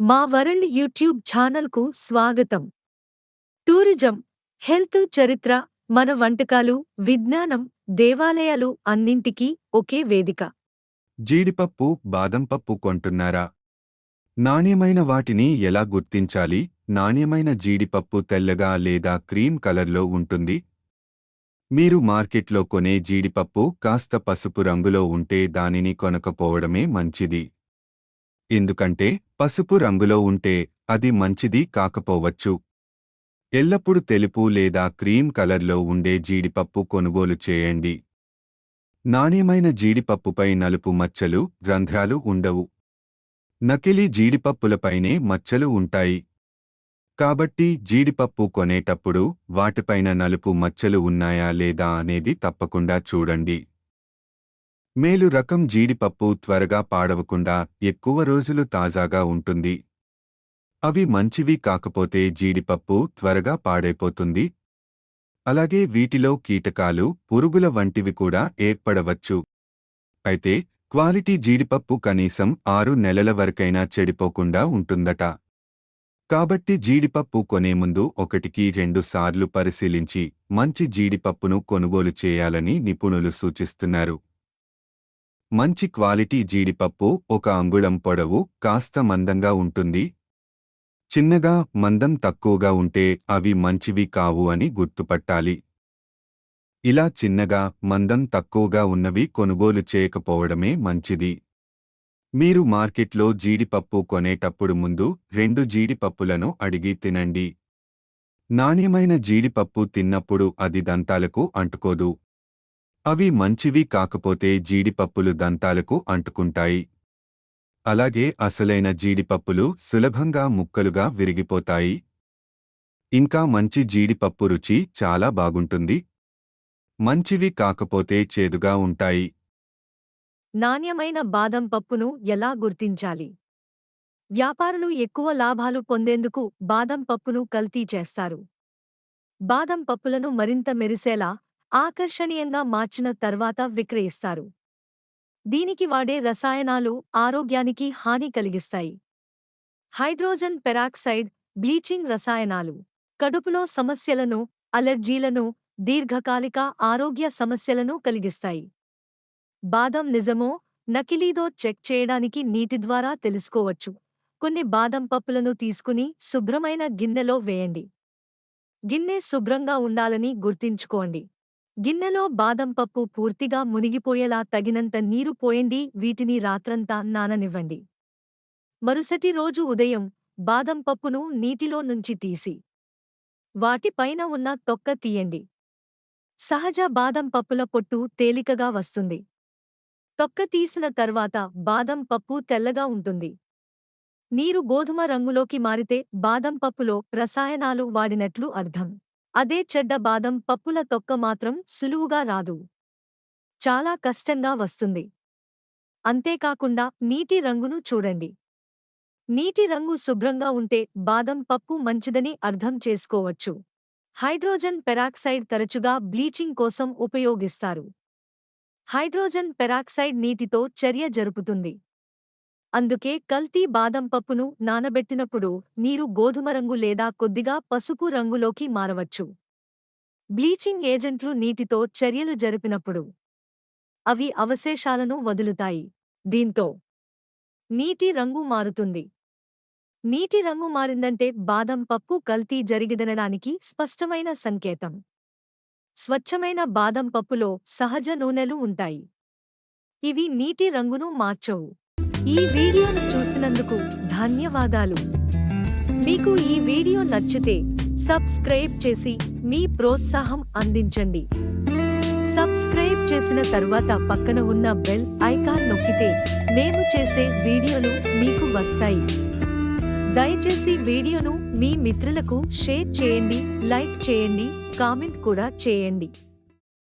మా world YouTube ఛానల్కు స్వాగతం. టూరిజం హెల్త్ చరిత్ర మన వంటకాలు విజ్ఞానం దేవాలయాలు అన్నింటికీ ఒకే వేదిక. జీడిపప్పు బాదం పప్పు కొంటున్నారా? నాణ్యమైన వాటిని ఎలా గుర్తించాలి? నాణ్యమైన జీడిపప్పు తెల్లగా లేదా క్రీమ్ కలర్లో ఉంటుంది. మీరు మార్కెట్లో కొనే జీడిపప్పు కాస్త పసుపు రంగులో ఉంటే దానిని కొనకపోవడమే మంచిది. ఎందుకంటే పసుపు రంగులో ఉంటే అది మంచిది కాకపోవచ్చు. ఎల్లప్పుడు తెలుపు లేదా క్రీమ్ కలర్లో ఉండే జీడిపప్పు కొనుగోలు చేయండి. నాణ్యమైన జీడిపప్పుపై నలుపు మచ్చలు రంధ్రాలు ఉండవు. నకిలీ జీడిపప్పులపైనే మచ్చలు ఉంటాయి. కాబట్టి జీడిపప్పు కొనేటప్పుడు వాటిపైన నలుపు మచ్చలు ఉన్నాయా లేదా అనేది తప్పకుండా చూడండి. మేలు రకం జీడిపప్పు త్వరగా పాడవకుండా ఎక్కువ రోజులు తాజాగా ఉంటుంది. అవి మంచివి కాకపోతే జీడిపప్పు త్వరగా పాడైపోతుంది. అలాగే వీటిలో కీటకాలు పురుగుల వంటివి కూడా ఏర్పడవచ్చు. అయితే క్వాలిటీ జీడిపప్పు కనీసం ఆరు నెలల వరకైనా చెడిపోకుండా ఉంటుందట. కాబట్టి జీడిపప్పు కొనే ముందు ఒకటికి రెండు సార్లు పరిశీలించి మంచి జీడిపప్పును కొనుగోలు చేయాలని నిపుణులు సూచిస్తున్నారు. మంచి క్వాలిటీ జీడిపప్పు ఒక అంగుళం పొడవు కాస్త మందంగా ఉంటుంది. చిన్నగా మందం తక్కువగా ఉంటే అవి మంచివి కావు అని గుర్తుపట్టాలి. ఇలా చిన్నగా మందం తక్కువగా ఉన్నవి కొనుగోలు చేయకపోవడమే మంచిది. మీరు మార్కెట్లో జీడిపప్పు కొనేటప్పుడు ముందు రెండు జీడిపప్పులను అడిగి తినండి. నాణ్యమైన జీడిపప్పు తిన్నప్పుడు అది దంతాలకు అంటుకోదు. అవి మంచివి కాకపోతే జీడిపప్పులు దంతాలకు అంటుకుంటాయి. అలాగే అసలైన జీడిపప్పులు సులభంగా ముక్కలుగా విరిగిపోతాయి. ఇంకా మంచి జీడిపప్పు రుచి చాలా బాగుంటుంది. మంచివి కాకపోతే చేదుగా ఉంటాయి. నాణ్యమైన బాదం పప్పును ఎలా గుర్తించాలి? వ్యాపారులు ఎక్కువ లాభాలు పొందేందుకు బాదం పప్పును కల్తీ చేస్తారు. బాదం పప్పులను మరింత మెరిసేలా ఆకర్షణీయంగా మార్చిన తర్వాత విక్రయిస్తారు. దీనికి వాడే రసాయనాలు ఆరోగ్యానికి హాని కలిగిస్తాయి. హైడ్రోజన్ పెరాక్సైడ్ బ్లీచింగ్ రసాయనాలు కడుపులో సమస్యలను అలెర్జీలను దీర్ఘకాలిక ఆరోగ్య సమస్యలను కలిగిస్తాయి. బాదం నిజమో నకిలీదో చెక్ చేయడానికి నీటి ద్వారా తెలుసుకోవచ్చు. కొన్ని బాదం పప్పులను తీసుకుని శుభ్రమైన గిన్నెలో వేయండి. గిన్నె శుభ్రంగా ఉండాలని గుర్తించుకోండి. గిన్నెలో బాదం పప్పు పూర్తిగా మునిగిపోయేలా తగినంత నీరు పోయండి వీటిని రాత్రంతా నాననివ్వండి. మరుసటి రోజు ఉదయం బాదం పప్పును నీటిలో నుంచి తీసి వాటిపైన ఉన్న తొక్క తీయండి. సహజ బాదం పప్పుల పొట్టు తేలికగా వస్తుంది. తొక్క తీసిన తర్వాత బాదం పప్పు తెల్లగా ఉంటుంది. నీరు గోధుమ రంగులోకి మారితే బాదం పప్పులో రసాయనాలు వాడినట్లు అర్థం. అదే చెడ్డ బాదం పప్పుల తొక్క మాత్రం సులువుగా రాదు. చాలా కష్టంగా వస్తుంది. అంతేకాకుండా నీటి రంగును చూడండి. నీటి రంగు శుభ్రంగా ఉంటే బాదం పప్పు మంచిదని అర్థం చేసుకోవచ్చు. హైడ్రోజన్ పెరాక్సైడ్ తరచుగా బ్లీచింగ్ కోసం ఉపయోగిస్తారు. హైడ్రోజన్ పెరాక్సైడ్ నీటితో చర్య జరుపుతుంది. అందుకే కల్తీ బాదం పప్పును నానబెట్టినప్పుడు నీరు గోధుమ రంగు లేదా కొద్దిగా పసుపు రంగులోకి మారవచ్చు. బ్లీచింగ్ ఏజెంట్లు నీటితో చర్యలు జరిపినప్పుడు అవి అవశేషాలను వదులుతాయి. దీంతో నీటి రంగు మారుతుంది. నీటి రంగు మారిందంటే బాదం పప్పు కల్తీ జరిగిదనడానికి స్పష్టమైన సంకేతం. స్వచ్ఛమైన బాదం పప్పులో సహజ నూనెలు ఉంటాయి. ఇవి నీటి రంగును మార్చవు. ఈ వీడియోను చూసినందుకు ధన్యవాదాలు. మీకు ఈ వీడియో నచ్చితే సబ్స్క్రైబ్ చేసి మీ ప్రోత్సాహం అందించండి. సబ్స్క్రైబ్ చేసిన తరువాత పక్కన ఉన్న బెల్ ఐకాన్ నొక్కితే మేము చేసే వీడియోలు మీకు వస్తాయి. దయచేసి వీడియోను మీ మిత్రులకు షేర్ చేయండి లైక్ చేయండి కామెంట్ కూడా చేయండి.